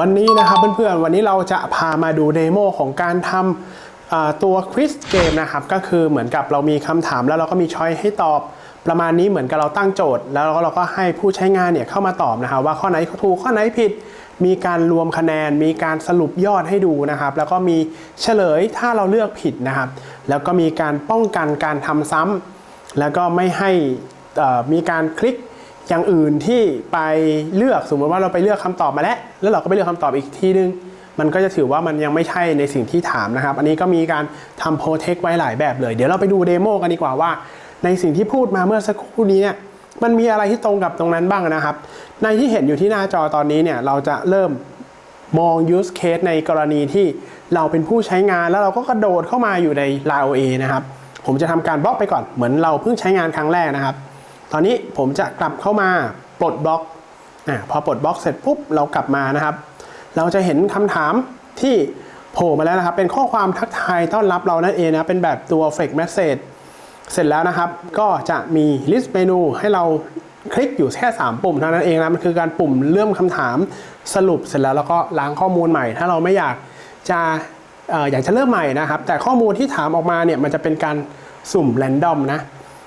วันนี้นะครับเพื่อนๆ วันนี้เราจะพามาดูเดโมของการทำตัวควิสเกมนะครับ ก็คือเหมือนกับเรามีคำถามแล้วเราก็มีช้อยให้ตอบ ประมาณนี้เหมือนกับเราตั้งโจทย์ แล้วเราก็ให้ผู้ใช้งานเนี่ยเข้ามาตอบนะครับว่าข้อไหนถูกข้อไหนผิด มีการรวมคะแนน มีการสรุปยอดให้ดูนะครับ แล้วก็มีเฉลยถ้าเราเลือกผิดนะครับ แล้วก็มีการป้องกันการทำซ้ำแล้วก็ไม่ให้มีการคลิก อย่างอื่นที่ไปเลือกสมมติว่าเราไปเลือกคำตอบมาแล้ว แล้วเราก็ไปเลือกคำตอบอีกทีนึง มันก็จะถือว่ามันยังไม่ใช่ในสิ่งที่ถามนะครับ อันนี้ก็มีการทำโปรเทคไว้หลายแบบเลย เดี๋ยวเราไปดูเดโมกันดีกว่าว่า ในสิ่งที่พูดมาเมื่อสักครู่นี้เนี่ยมันมีอะไรที่ตรงกับตรงนั้นบ้างนะครับ ในที่เห็นอยู่ที่หน้าจอตอนนี้เนี่ยเราจะเริ่มมอง use case ในกรณีที่เราเป็นผู้ใช้งานแล้วเราก็กระโดดเข้ามาอยู่ใน l a o a นะครับ ผมจะทำการบล็อกไปก่อนเหมือนเราเพิ่งใช้งานครั้งแรกนะครับ ตอนนี้ผมจะกลับเข้ามาปลดบล็อกอ่าพอปลดบล็อกเสร็จปุ๊บเรากลับมานะครับ เราจะเห็นคำถามที่โผล่มาแล้วนะครับ เป็นข้อความทักทายต้อนรับเรานั่นเองนะเป็นแบบตัว fake message เสร็จแล้วนะครับ ก็จะมี list เมนูให้เราคลิกอยู่แค่ 3 ปุ่มเท่านั้นเองนะ มันคือการปุ่มเลื่อมคำถามสรุปเสร็จแล้วแล้วก็ล้างข้อมูลใหม่ ถ้าเราไม่อยากจะอออยากจะเริ่มใหม่นะครับ แต่ข้อมูลที่ถามออกมาเนี่ยมันจะเป็นการสุ่มแรนดอมนะ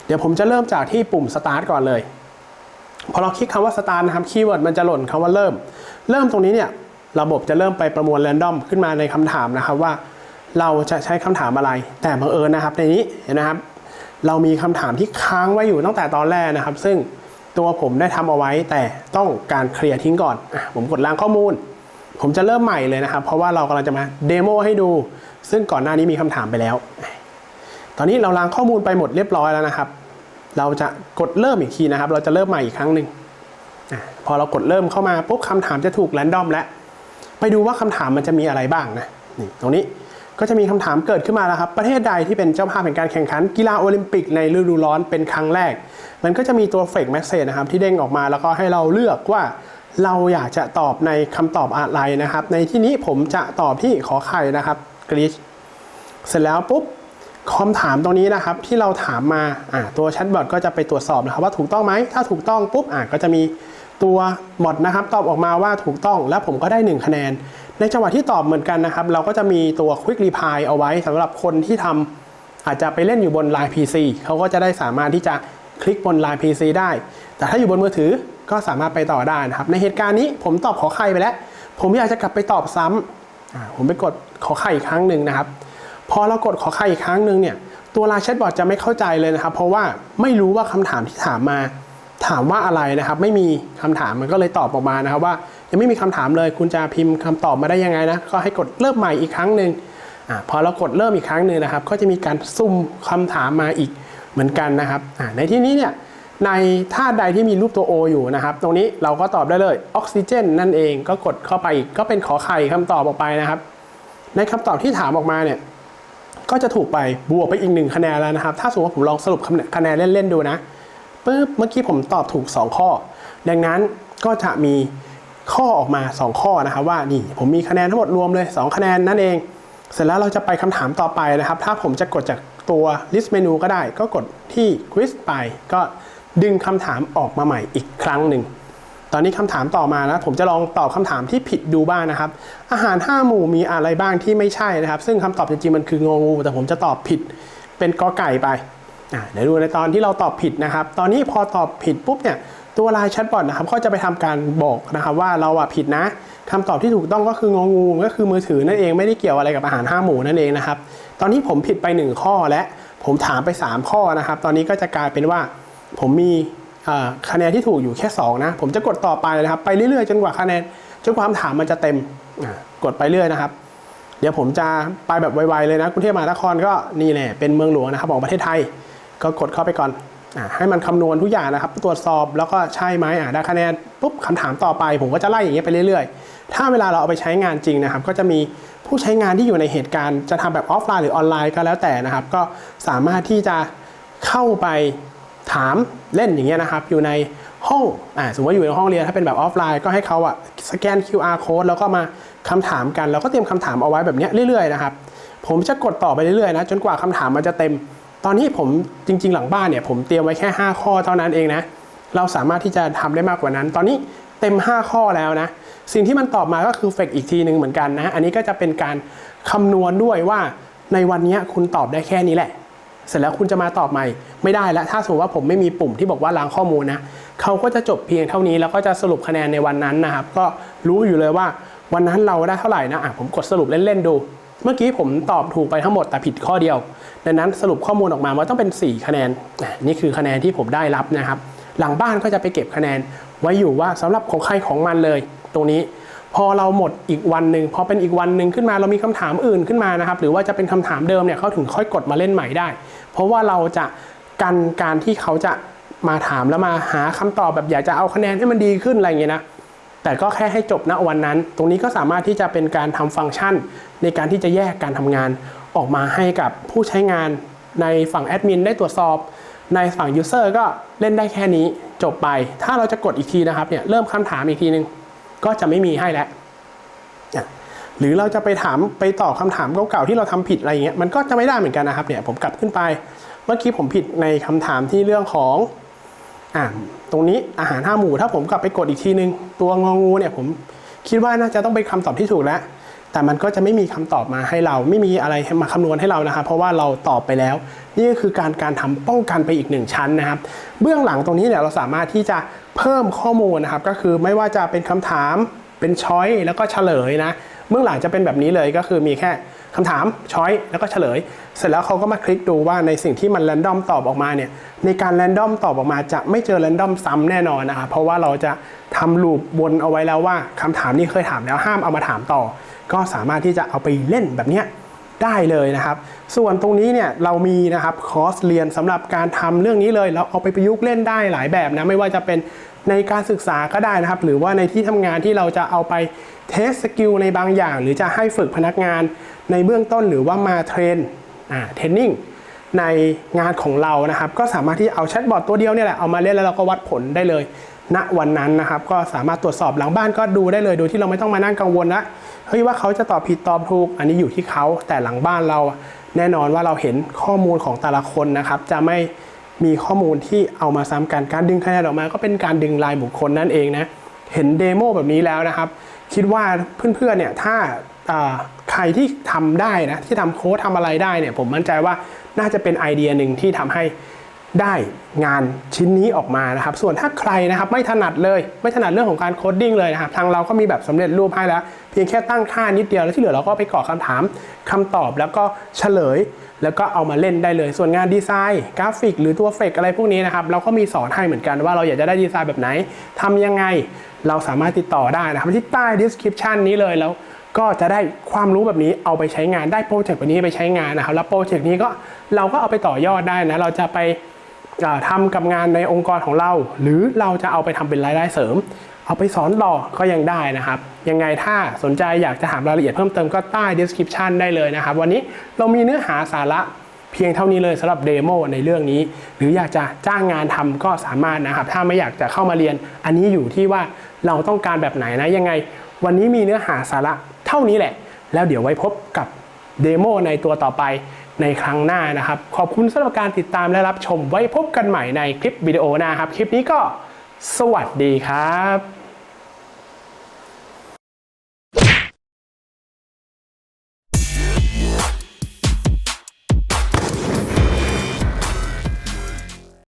เดี๋ยวผมจะเริ่มจากที่ปุ่ม start ก่อนเลย พอเราคลิกคำว่า start นะครับคีย์เวิร์ดมันจะหล่นคำว่าเริ่ม เริ่มตรงนี้เนี่ยระบบจะเริ่มไปประมวลแรนดอมขึ้นมาในคำถามนะครับว่า เราจะใช้คำถามอะไร แต่บังเอิญนะครับ ในนี้เห็นนะครับ เรามีคำถามที่ค้างไว้อยู่ตั้งแต่ตอนแรกนะครับ ซึ่งตัวผมได้ทำเอาไว้แต่ต้องการเคลียร์ทิ้งก่อนอผมกดล้างข้อมูล ผมจะเริ่มใหม่เลยนะครับ เพราะว่าเรากำลังจะมาเดโมให้ดู ซึ่งก่อนหน้านี้มีคำถามไปแล้ว ตอนนี้เราล้างข้อมูลไปหมดเรียบร้อยแล้วนะครับ เราจะกดเริ่มอีกทีนะครับ เราจะเริ่มใหม่อีกครั้งหนึ่งพอเรากดเริ่มเข้ามาปุ๊บคำถามจะถูกแรนดอมแล้ว ไปดูว่าคำถามมันจะมีอะไรบ้างนะนี่ตรงนี้ก็จะมีคำถามเกิดขึ้นมาแล้วครับ ประเทศใดที่เป็นเจ้าภาพแห่งการแข่งขันกีฬาโอลิมปิกในฤดูร้อนเป็นครั้งแรก มันก็จะมีตัวเฟกแมสเซจนะครับที่เด้งออกมาแล้วก็ให้เราเลือกว่าเราอยากจะตอบในคำตอบอะไรนะครับ ในที่นี้ผมจะตอบที่ขอไข่นะครับกรีชเสร็จแล้วปุ๊บ คำถามตรงนี้นะครับที่เราถามมาตัวแชทบอทก็จะไปตรวจสอบนะครับว่าถูกต้องไหมถ้าถูกต้องปุ๊บก็จะมีตัวบอทนะครับตอบออกมาว่าถูกต้อง แล้วผมก็ได้ 1 คะแนน ในจังหวะที่ตอบเหมือนกันนะครับ เราก็จะมีตัว Quick Reply เอาไว้สำหรับคนที่ทำอาจจะไปเล่นอยู่บน Line PC เขาก็จะได้สามารถที่จะคลิกบน Line PC ได้ แต่ถ้าอยู่บนมือถือก็สามารถไปต่อได้นะครับ ในเหตุการณ์นี้ผมตอบขอไข่ไปแล้ว ผมอยากจะกลับไปตอบซ้ำอ่าผมไปกดขอไข่อีกครั้งหนึ่งนะครับ พอเรากดขอไข่อีกครั้งหนึ่งเนี่ยตัวไลน์แชทบอทจะไม่เข้าใจเลยนะครับ เพราะว่าไม่รู้ว่าคำถามที่ถามมาถามว่าอะไรนะครับ ไม่มีคำถามมันก็เลยตอบออกมานะครับว่ายังไม่มีคำถามเลยคุณจะพิมพ์คำตอบมาได้ยังไงนะก็ให้กดเริ่มใหม่อีกครั้งหนึ่งอพอเรากดเริ่มอีกครั้งหนึ่งนะครับ ก็จะมีการซุ่มคำถามมาอีกเหมือนกันนะครับในที่นี้เนี่ยในท่าใดที่มีรูปตัว O อยู่นะครับ ตรงนี้เราก็ตอบได้เลยออกซิเจนนั่นเองก็กดเข้าไปอีกก็เป็นขอไข่คำตอบออกไปนะครับ ในคำตอบที่ถามออกมาเนี่ย ก็จะถูกไปบวกไปอีกหนึ่งคะแนนแล้วนะครับ ถ้าสมมติว่าผมลองสรุปคะแนนเล่นๆดูนะปึ๊บเมื่อกี้ผมตอบถูก 2 ข้อ ดังนั้นก็จะมีข้อออกมา 2 ข้อนะครับว่านี่ผมมีคะแนนทั้งหมดรวมเลย 2 คะแนนนั่นเอง เสร็จแล้วเราจะไปคำถามต่อไปนะครับ ถ้าผมจะกดจากตัว list menu ก็ได้ ก็กดที่ quiz ไป ก็ดึงคำถามออกมาใหม่อีกครั้งหนึ่ง ตอนนี้คำถามต่อมานะผมจะลองตอบคำถามที่ผิดดูบ้างนะครับ อาหาร 5 หมู่มีอะไรบ้างที่ไม่ใช่นะครับ ซึ่งคำตอบจริงๆมันคืององู แต่ผมจะตอบผิดเป็นกอไก่ไปอะเดี๋ยวดูในตอนที่เราตอบผิดนะครับ ตอนนี้พอตอบผิดปุ๊บเนี่ยตัวลน์แชทบอทนะครับก็จะไปทำการบอกนะครับว่าเราอะผิดนะคำตอบที่ถูกต้องก็คืององูก็คือมือถือนั่นเองไม่ได้เกี่ยวอะไรกับอาหาร 5 หมู่นั่นเองนะครับ ตอนนี้ผมผิดไป 1 ข้อและผมถามไป 3 ข้อนะครับ ตอนนี้ก็จะกลายเป็นว่าผมมี คะแนนที่ถูกอยู่แค่ 2 นะ ผมจะกดต่อไปนะครับ ไปเรื่อยๆ จนกว่าคะแนนจนกว่าคำถามมันจะเต็มกดไปเรื่อยนะครับ เดี๋ยวผมจะไปแบบไวๆเลยนะกรุงเทพมหานครก็นี่แหละเป็นเมืองหลวงนะครับของประเทศไทย ก็กดเข้าไปก่อนอให้มันคำนวณทุกอย่างนะครับ ตรวจสอบแล้วก็ใช่ไหมอ่าได้คะแนนปุ๊บคำถามต่อไป ผมก็จะไล่อย่างเงี้ยไปเรื่อยๆ ถ้าเวลาเราเอาไปใช้งานจริงนะครับ ก็จะมีผู้ใช้งานที่อยู่ในเหตุการณ์จะทำแบบออฟไลน์หรือออนไลน์ก็แล้วแต่นะครับ ก็สามารถที่จะเข้าไป ถามเล่นอย่างเงี้ยนะครับ อยู่ในห้องอ่าสมมติว่าอยู่ในห้องเรียนถ้าเป็นแบบออฟไลน์ก็ให้เขาอะสแกน QR code แล้วก็มาคำถามกันแล้วก็เตรียมคำถามเอาไว้แบบเนี้ยเรื่อยๆนะครับผมจะกดต่อไปเรื่อยๆนะจนกว่าคำถามมันจะเต็ม ตอนนี้ผมจริง ๆ หลังบ้านเนี่ยผมเตรียมไว้แค่ 5 ข้อเท่านั้นเองนะเราสามารถที่จะทำได้มากกว่านั้น ตอนนี้เต็ม 5 ข้อแล้วนะสิ่งที่มันตอบมาก็คือเฟกอีกทีหนึ่งเหมือนกันนะอันนี้ก็จะเป็นการคำนวณด้วยว่าในวันนี้คุณตอบได้แค่นี้แหละ เสร็จแล้วคุณจะมาตอบใหม่ไม่ได้แล้วถ้าสมมติว่าผมไม่มีปุ่มที่บอกว่าล้างข้อมูลนะเขาก็จะจบเพียงเท่านี้แล้วก็จะสรุปคะแนนในวันนั้นนะครับ ก็รู้อยู่เลยว่าวันนั้นเราได้เท่าไหร่นะอะผมกดสรุปเล่นๆดู เมื่อกี้ผมตอบถูกไปทั้งหมดแต่ผิดข้อเดียวดังนั้นสรุปข้อมูลออกมาว่าต้องเป็น 4 คะแนนนี่คือคะแนนที่ผมได้รับนะครับ หลังบ้านก็จะไปเก็บคะแนนไว้อยู่ว่าสำหรับของใครของมันเลย ตรงนี้ พอเราหมดอีกวันหนึ่งพอเป็นอีกวันหนึ่งขึ้นมาเรามีคำถามอื่นขึ้นมานะครับ หรือว่าจะเป็นคำถามเดิมเนี่ยเขาถึงค่อยกดมาเล่นใหม่ได้ เพราะว่าเราจะกันการที่เขาจะมาถามแล้วมาหาคำตอบแบบอยากจะเอาคะแนนให้มันดีขึ้นอะไรอย่างเงี้ยนะแต่ก็แค่ให้จบณวันนั้น ตรงนี้ก็สามารถที่จะเป็นการทำฟังก์ชัน ในการที่จะแยกการทำงานออกมาให้กับผู้ใช้งานในฝั่งแอดมินได้ตรวจสอบ ในฝั่งยูเซอร์ก็เล่นได้แค่นี้จบไป ถ้าเราจะกดอีกทีนะครับเนี่ยเริ่มคำถามอีกทีนึง ก็จะไม่มีให้แล้วหรือเราจะไปถามไปตอบคำถามเก่าๆที่เราทำผิดอะไรเงี้ยมันก็จะไม่ได้เหมือนกันนะครับเนี่ยผมกลับขึ้นไป เมื่อกี้ผมผิดในคำถามที่เรื่องของอ่าตรงนี้อาหารห้าหมู่ถ้าผมกลับไปกดอีกทีนึง ตัวงองูเนี่ยผมคิดว่าน่าจะต้องเป็นคำตอบที่ถูกแล้ว แต่มันก็จะไม่มีคำตอบมาให้เรา ไม่มีอะไรมาคำนวณให้เรานะครับ เพราะว่าเราตอบไปแล้ว นี่ก็คือการการทำป้องกันไปอีกหนึ่งชั้นนะครับ เบื้องหลังตรงนี้เนี่ยเราสามารถที่จะเพิ่มข้อมูลนะครับ ก็คือไม่ว่าจะเป็นคำถามเป็นช้อยแล้วก็เฉลยนะ เบื้องหลังจะเป็นแบบนี้เลยก็คือมีแค่คำถามช้อยแล้วก็เฉลย เสร็จแล้วเขาก็มาคลิกดูว่าในสิ่งที่มันแรนดอมตอบออกมาเนี่ยในการแรนดอมตอบออกมาจะไม่เจอแรนดอมซ้ำแน่นอนนะครับเพราะว่าเราจะทำลูปวนเอาไว้แล้วว่าคำถามนี้เคยถามแล้วห้ามเอามาถามต่อ ก็สามารถที่จะเอาไปเล่นแบบเนี้ยได้เลยนะครับ ส่วนตรงนี้เนี่ยเรามีนะครับคอร์สเรียนสำหรับการทำเรื่องนี้เลย เราเอาไปประยุกต์เล่นได้หลายแบบนะไม่ว่าจะเป็น ในการศึกษาก็ได้นะครับ หรือว่าในที่ทำงานที่เราจะเอาไปเทสสกิลในบางอย่าง หรือจะให้ฝึกพนักงานในเบื้องต้นหรือว่ามาเทรนอ่าเทรนนิ่งในงานของเรานะครับ ก็สามารถที่เอาแชทบอทตัวเดียวเนี่ยแหละเอามาเล่นแล้วเราก็วัดผลได้เลยณวันนั้นนะครับ ก็สามารถตรวจสอบหลังบ้านก็ดูได้เลยโดยที่เราไม่ต้องมานั่งกังวลละเฮ้ยว่าเขาจะตอบผิดตอบถูก อันนี้อยู่ที่เขาแต่หลังบ้านเราแน่นอนว่าเราเห็นข้อมูลของแต่ละคนนะครับ จะไม่ มีข้อมูลที่เอามาซ้ำกันการดึงคะแนนออกมา ก็เป็นการดึงลายบุคคลนั่นเองนะเห็นเดโมแบบนี้แล้วนะครับ คิดว่าเพื่อนๆเนี่ยถ้าใครที่ทำได้นะที่ทำโค้ดทำอะไรได้เนี่ยผมมั่นใจว่าน่าจะเป็นไอเดียหนึ่งที่ทำให้ ได้งานชิ้นนี้ออกมานะครับ ส่วนถ้าใครนะครับไม่ถนัดเลยไม่ถนัดเรื่องของการโคดดิ้งเลยนะครับ ทางเราก็มีแบบสำเร็จรูปให้แล้ว เพียงแค่ตั้งค่านิดเดียว แล้วที่เหลือเราก็ไปกรอกคำถามคำตอบแล้วก็เฉลย แล้วก็เอามาเล่นได้เลย ส่วนงานดีไซน์ กราฟิก หรือตัวเฟกอะไรพวกนี้นะครับเราก็มีสอนให้เหมือนกันว่าเราอยากจะได้ดีไซน์แบบไหนทำยังไงเราสามารถติดต่อได้นะครับที่ใต้ description นี้เลยแล้วก็จะได้ความรู้แบบนี้เอาไปใช้งานได้โปรเจกต์แบบนี้ไปใช้งานนะครับแล้วโปรเจกต์นี้ก็เราก็เอาไปต่อยอดได้นะเราจะไป ทำากับงานในองค์กรของเรา หรือเราจะเอาไปทำเป็นรายได้เสริม เอาไปสอนต่อก็ยังได้นะครับ ยังไงถ้าสนใจอยากจะถามรายละเอียดเพิ่มเติมก็ใต้ description ได้เลยนะครับ วันนี้เรามีเนื้อหาสาระเพียงเท่านี้เลยสำหรับเดโมในเรื่องนี้ หรืออยากจะจ้างงานทำก็สามารถนะครับ ถ้าไม่อยากจะเข้ามาเรียน อันนี้อยู่ที่ว่าเราต้องการแบบไหนนะยังไง วันนี้มีเนื้อหาสาระเท่านี้แหละ แล้วเดี๋ยวไว้พบกับเดโมในตัวต่อไป ในครั้งหน้านะครับ ขอบคุณสำหรับการติดตามและรับชมไว้พบกันใหม่ในคลิปวิดีโอหน้าครับ คลิปนี้ก็สวัสดีครับ